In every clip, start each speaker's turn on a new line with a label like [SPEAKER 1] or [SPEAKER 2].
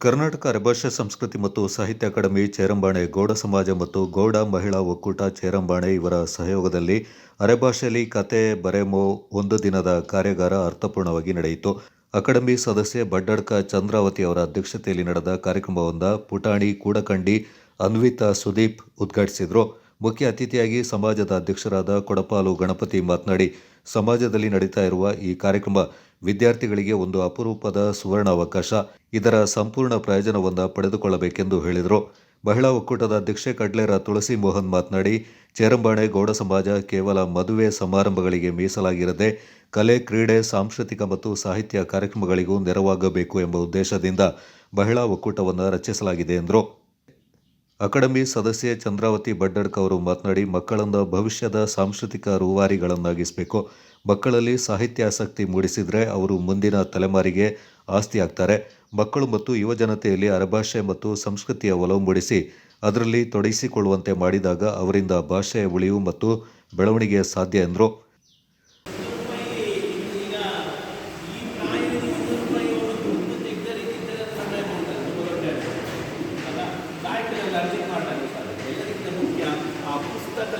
[SPEAKER 1] ಕರ್ನಾಟಕ ಅರೆಭಾಷೆ ಸಂಸ್ಕೃತಿ ಮತ್ತು ಸಾಹಿತ್ಯ ಅಕಾಡೆಮಿ ಚೇರಂಬಾಣೆ, ಗೌಡ ಸಮಾಜ ಮತ್ತು ಗೌಡ ಮಹಿಳಾ ಒಕ್ಕೂಟ ಚೇರಂಬಾಣೆ ಇವರ ಸಹಯೋಗದಲ್ಲಿ ಅರೆಭಾಷೆಯಲ್ಲಿ ಕತೆ, ಬರೆಮೋ ಒಂದು ದಿನದ ಕಾರ್ಯಾಗಾರ ಅರ್ಥಪೂರ್ಣವಾಗಿ ನಡೆಯಿತು. ಅಕಾಡೆಮಿ ಸದಸ್ಯೆ ಬಡ್ಡಡ್ಕ ಚಂದ್ರಾವತಿ ಅವರ ಅಧ್ಯಕ್ಷತೆಯಲ್ಲಿ ನಡೆದ ಕಾರ್ಯಕ್ರಮವೊಂದ ಪುಟಾಣಿ ಕೂಡಕಂಡಿ ಅನ್ವಿತಾ ಸುದೀಪ್ ಉದ್ಘಾಟಿಸಿದರು. ಮುಖ್ಯ ಅತಿಥಿಯಾಗಿ ಸಮಾಜದ ಅಧ್ಯಕ್ಷರಾದ ಕೊಡಪಾಲು ಗಣಪತಿ ಮಾತನಾಡಿ ಸಮಾಜದಲ್ಲಿ ನಡೀತಾ ಇರುವ ಈ ಕಾರ್ಯಕ್ರಮ ವಿದ್ಯಾರ್ಥಿಗಳಿಗೆ ಒಂದು ಅಪರೂಪದ ಸುವರ್ಣ ಅವಕಾಶ ಇದರ ಸಂಪೂರ್ಣ ಪ್ರಯೋಜನವನ್ನು ಪಡೆದುಕೊಳ್ಳಬೇಕೆಂದು ಹೇಳಿದರು. ಮಹಿಳಾ ಒಕ್ಕೂಟದ ಅಧ್ಯಕ್ಷೆ ಕಡ್ಲೇರ ತುಳಸಿ ಮೋಹನ್ ಮಾತನಾಡಿ, ಚೇರಂಬಾಣೆ ಗೌಡ ಸಮಾಜ ಕೇವಲ ಮದುವೆ ಸಮಾರಂಭಗಳಿಗೆ ಮೀಸಲಾಗಿರದೆ, ಕಲೆ, ಕ್ರೀಡೆ, ಸಾಂಸ್ಕೃತಿಕ ಮತ್ತು ಸಾಹಿತ್ಯ ಕಾರ್ಯಕ್ರಮಗಳಿಗೂ ನೆರವಾಗಬೇಕು ಎಂಬ ಉದ್ದೇಶದಿಂದ ಮಹಿಳಾ ಒಕ್ಕೂಟವನ್ನು ರಚಿಸಲಾಗಿದೆ ಎಂದರು. ಅಕಾಡೆಮಿ ಸದಸ್ಯೆ ಚಂದ್ರಾವತಿ ಬಡ್ಡಡ್ಕ ಅವರು ಮಾತನಾಡಿ, ಮಕ್ಕಳನ್ನು ಭವಿಷ್ಯದ ಸಾಂಸ್ಕೃತಿಕ ರೂವಾರಿಗಳನ್ನಾಗಿಸಬೇಕು. ಮಕ್ಕಳಲ್ಲಿ ಸಾಹಿತ್ಯ ಆಸಕ್ತಿ ಮೂಡಿಸಿದರೆ ಅವರು ಮುಂದಿನ ತಲೆಮಾರಿಗೆ ಆಸ್ತಿ ಆಗ್ತಾರೆ. ಮಕ್ಕಳು ಮತ್ತು ಯುವಜನತೆಯಲ್ಲಿ ಅರಭಾಷೆ ಮತ್ತು ಸಂಸ್ಕೃತಿಯ ಒಲವು ಮೂಡಿಸಿ ಅದರಲ್ಲಿ ತೊಡಗಿಸಿಕೊಳ್ಳುವಂತೆ ಮಾಡಿದಾಗ ಅವರಿಂದ ಭಾಷೆಯ ಉಳಿವು ಮತ್ತು ಬೆಳವಣಿಗೆ ಸಾಧ್ಯ ಎಂದರು.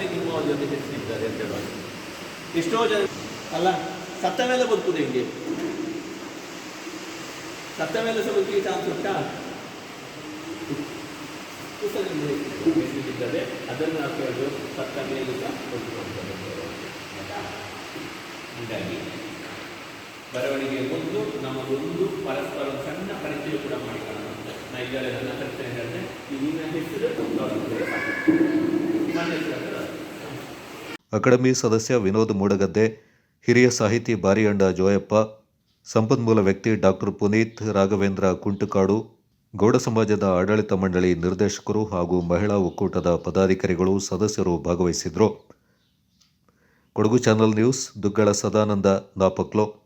[SPEAKER 2] ಪುಸ್ತಕದಲ್ಲಿ ನಿಮ್ಮ ಜೊತೆ ಹೆಸರಿದ್ದಾರೆ ಅಂತ ಹೇಳುವಾಗ ಎಷ್ಟೋ ಜನ ಅಲ್ಲ, ಸತ್ತ ಮೇಲೆ ಬದುಕುದು ಹೆಂಗೆ ಸತ್ತ ಮೇಲೆ ಸಹ ಚಾನ್ಸ್ ಉಂಟಾ? ಪುಸ್ತಕದಲ್ಲಿ ಹೆಸರಿದ್ದಾರೆ ಅದನ್ನು ನಾವು ಕೇಳಿದ್ರು, ಸತ್ತ ಮೇಲೆ? ಹೀಗಾಗಿ, ಬರವಣಿಗೆ ಒಂದು, ನಮಗೊಂದು ಪರಸ್ಪರ ಒಂದು ಸಣ್ಣ ಪರಿಚಯ ಕೂಡ ಮಾಡಿಕೊಳ್ಳೋಣ ನಾ ಈಗಾಗಲೇ ನನ್ನ ಪರಿಚಯ ಹೇಳಿದ್ರೆ ಈಗಿನ ಹೆಸರು, ಗೌರವ. ಸಾಕು. ನನ್ನ ಹೆಸರು
[SPEAKER 1] ಅಕಾಡೆಮಿ ಸದಸ್ಯ ವಿನೋದ್ ಮೂಡಗದ್ದೆ, ಹಿರಿಯ ಸಾಹಿತಿ ಬಾರಿಯಂಡ ಜೋಯಪ್ಪ, ಸಂಪನ್ಮೂಲ ವ್ಯಕ್ತಿ ಡಾಕ್ಟರ್ ಪುನೀತ್ ರಾಘವೇಂದ್ರ ಕುಂಟುಕಾಡು, ಗೌಡ ಸಮಾಜದ ಆಡಳಿತ ಮಂಡಳಿ ನಿರ್ದೇಶಕರು ಹಾಗೂ ಮಹಿಳಾ ಒಕ್ಕೂಟದ ಪದಾಧಿಕಾರಿಗಳು ಸದಸ್ಯರು ಭಾಗವಹಿಸಿದರು. Kodagu channel news, Duggala Sadananda Napoklu.